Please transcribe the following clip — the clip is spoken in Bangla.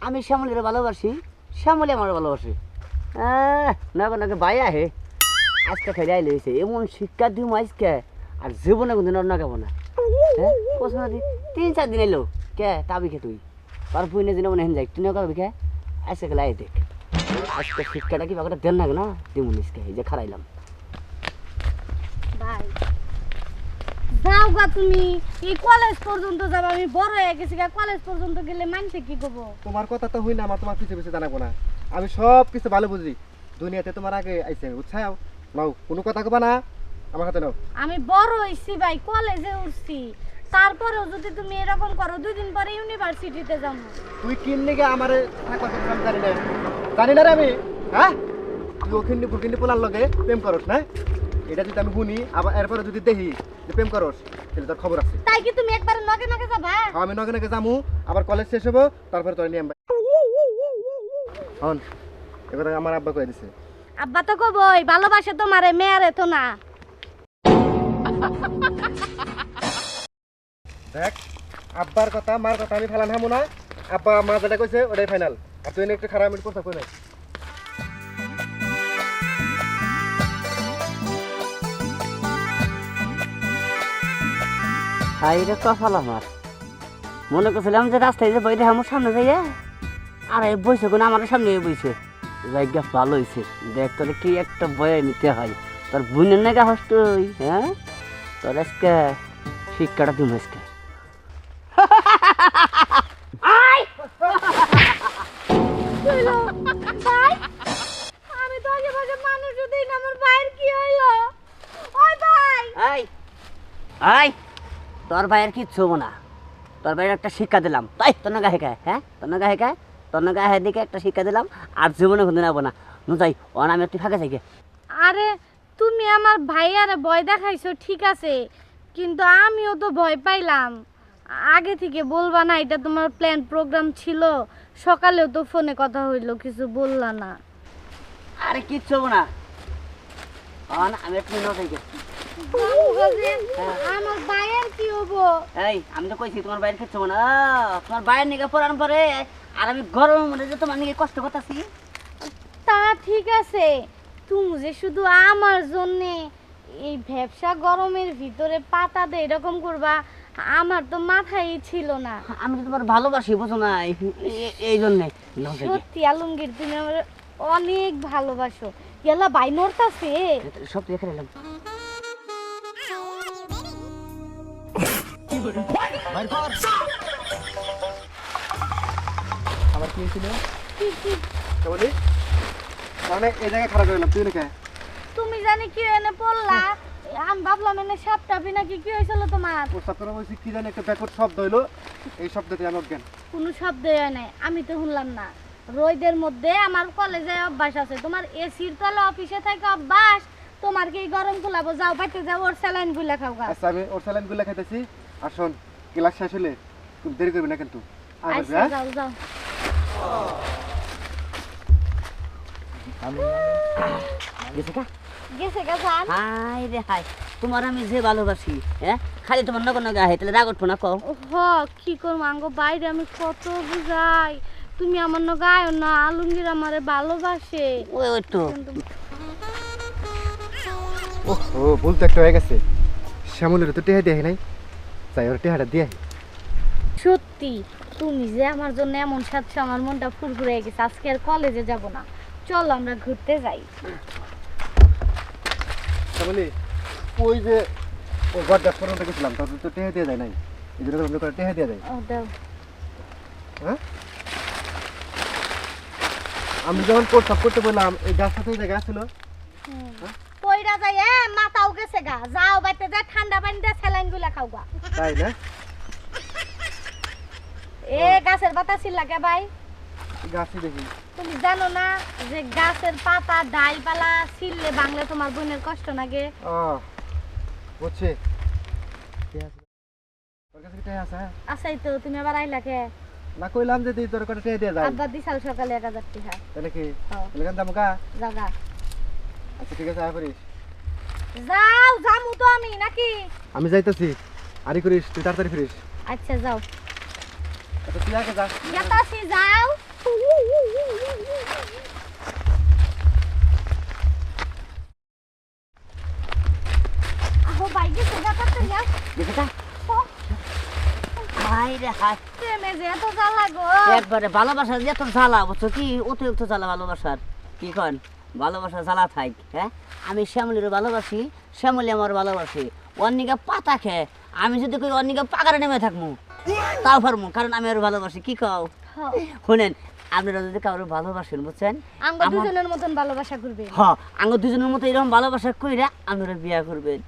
আমি শ্যামলের ভালোবাসি শ্যামলে আমার ভালোবাসি। আহ, না কোনো ভাই আহে। আজকে খেলে আইলে হয়েছে এমন শিক্ষা দিম আজকে আর জীবনে কোনদিন অন্য খাব না। হ্যাঁ? দেখি তিন চার দিন এলো। কে তাবি খে তুই? আর পুইনে দিনে মনে হেন যাই তুই কাবি খে আজকে গেলে আই দেখ। আজকে শিক্ষাটা কি বাকিটা দেন না না? দিমুন আজকে এই যে খারাইলাম ভাই। যাও গা তুমি। এই কলেজ পর্যন্ত যাব আমি বড় হয়ে গেছি গা কলেজ পর্যন্ত গেলে মানছে কি করব? তোমার কথা তো হই না আমার তোমার পিছে পিছে জানাব না। আমি সব কিছু ভালো বুঝি। দুনিয়াতে তোমার আগে আইসে উৎসাহ। নাও কোনো কথা কবা না। আমার হাতে নাও। আমি বড় হইছি ভাই কলেজে উঠছি। তারপরেও যদি তুমি এরকম করো দুই দিন পরে ইউনিভার্সিটিতে যাব। তুই কিন নিগে আমারে থাকবার কথা আমি জানি না। জানি না রে আমি হ্যাঁ? তুই ওখানে বুকিনি পোলার লগে প্রেম করস না? এটা যদি আমি শুনি আবার এরপরে যদি দেখি যে প্রেম করস তাহলে তোর খবর আছে। তাই কি তুমি একবার নগে নগে যাবা? হ্যাঁ, আমি নগে নগে যামু আবার কলেজ শেষ হব তারপরে তোর নিয়ে হন এবারে আমার আব্বা কয়ে দিছে। আব্বা তো কবই ভালোবাসে তোমারে মেয়ারে তো না। দেখ আব্বার কথা মার কথা আমি ফেলান হামু না। আব্বা মা যেটা কইছে ওটাই ফাইনাল আর তুই একটু খারাপ কথা কই নাই। হাই রে কপাল আমার। মনে করছিলাম যে রাস্তায় যে বইরে আমার সামনে যাইয়া আর এই বইছে কোন আমার সামনে বইছে। জায়গা ভালো হয়েছে দেখ তোর কি একটা বয়ে নিতে হয়। তোর বোনের নাকি হস তুই হ্যাঁ? তোর আজকে শিক্ষাটা তুমি আজকে। হইল। আমি তো আগে ভাগে মানুষ যদি আমার ভাইয়ের কি হইল? ওই ভাই! আই আই তোর ভাইয়ের কিচ্ছু হব না? তোর ভাইয়ের একটা শিক্ষা দিলাম। তাই তোর গায়ে গায়ে হ্যাঁ? তোর গায়ে গায়ে তোর গায়ে দিকে একটা শিক্ষা দিলাম আর জীবনে কোনদিন যাব না। নু যাই ও না আমি একটু ফাঁকে যাই আরে তুমি আমার ভাইয়ারে ভয় দেখাইছো ঠিক আছে কিন্তু আমিও তো ভয় পাইলাম। আগে থেকে বলবা না এটা তোমার প্ল্যান প্রোগ্রাম ছিল। সকালেও তো ফোনে কথা হইল কিছু বললা না। আরে কিচ্ছু না? আমি একটু নজাই গে। আমার ভাইয়ের কি হব? এই আমি তো কইছি তোমার বাইরে কিচ্ছু হব না। আহ, তোমার বাইরে নিকে পড়ানোর পরে আর আমি গরমের মধ্যে যে তোমার নিকে কষ্ট করতেছি। তা ঠিক আছে তুমি যে শুধু আমার জন্যে এই ব্যবসা গরমের ভিতরে পাতা দে এরকম করবা আমার তো মাথায় ছিল না। আমি তো তোমার ভালোবাসি বুঝো না এই- জন্যে। সত্যি আলমগীর তুমি আমার অনেক ভালোবাসো। গেলা বাই নড়তাছে সব দেখে নিলাম আবার কি হয়েছিল? বলি? মানে এই জায়গায় খারাপ তুই নাকি? তুমি জানি কি এনে পড়লা? আমি ভাবলাম এনে সাপটাপি নাকি কি হয়েছিল তোমার? প্রস্তাব করা বলছি কি জানি একটা ব্যাকওয়ার্ড শব্দ হইল। এই শব্দটি কোনো শব্দ হয় নাই আমি তো শুনলাম না। রোদের মধ্যে আমার কলেজে অভ্যাস আছে তোমার এসির তলে অফিসে থাকে অভ্যাস তোমার কি গরম কুলাবো যাও বাইতে যাও ওর স্যালাইনগুলা খাও আচ্ছা আমি ওর স্যালাইনগুলা খাইতেছি। আর শোন ক্লাস শেষ হলে তুমি দেরি করবি না কিন্তু। আর আচ্ছা যাও যাও। গেছে কা? গেছে গা যান। হাই রে হাই তোমার আমি যে ভালোবাসি হ্যাঁ খালি তোমার নগর নগে আহে তাহলে রাগ উঠবো না কও। হ কি করব আঙ্গ? বাইরে আমি কত বুঝাই। তুমি আমার নগা আয় না আলমগীর আমারে ভালোবাসে। ওই ওই তো। ও ভুল তো একটা হয়ে গেছে। শ্যামলের তো টেহা দিয়ে নাই। তাই ওর টেহাটা দিয়ে সত্যি তুমি যে আমার জন্য এমন সাথে আমার মনটা ফুরফুরে গেছে আজকে আর কলেজে যাব না। চলো আমরা ঘুরতে যাই। শ্যামলি ওই যে ও গড্ডাস পর্যন্ত গেছিলাম তো টেহা দিয়ে যায় নাই। এই জন্য আমরা করে টেহা দিয়ে যায়। হ্যাঁ? আমি যখন প্রস্তাব করতে বললাম এই গাছটা তো এই জায়গায় ছিল। পয়রা যাই এ মাথাও গেছে গা যাও বাইতে যা ঠান্ডা পানিতে স্যালাইনগুলা খাও গা। তাই না? এ গাছের পাতা ছিল লাগে ভাই? গাছই দেখি। তুমি জানো না যে গাছের পাতা ডালপালা ছিললে বাংলা তোমার বোনের কষ্ট লাগে? ও বুঝছি। হ্যাঁ? আসাই তো তুমি আবার আইলা কে? না কইলাম যে তুই তোর কটা দিয়ে যায় আব্বা দিছাল সকালে এক হাজার টাকা তাহলে কি? হ্যাঁ। জাগা আচ্ছা ঠিক আছে আয় করিস। যাও জামু তো আমি নাকি? আমি যাইতেছি। আরি করিস তুই তাড়াতাড়ি ফিরিস। আচ্ছা যাও। আচ্ছা তুই আগে যা। গেতাছি যাও। আহো বাইকে সোজা করতে যাও। দেখে যা। হাই হাই প্রেমে যে এত জ্বালা গো। একবারে ভালোবাসার যে জ্বালা বুঝছ কি অতিরিক্ত জ্বালা ভালোবাসার? কি কন? ভালোবাসা জ্বালা থাক হ্যাঁ? আমি শ্যামলির ভালোবাসি শ্যামলি আমার ভালোবাসি। অন্যিকা পাতা খে আমি যদি কই অন্যিকা পাকারে নেমে থাকব তাও পারব কারণ আমি আর ভালোবাসি কি কও? শুনেন আপনারা যদি কারও ভালোবাসেন বুঝছেন? আমরা দুজনের মতন ভালোবাসা করবে হ্যাঁ আমরা দুজনের মতো এরকম ভালোবাসা কইরা আপনারা বিয়া করবেন।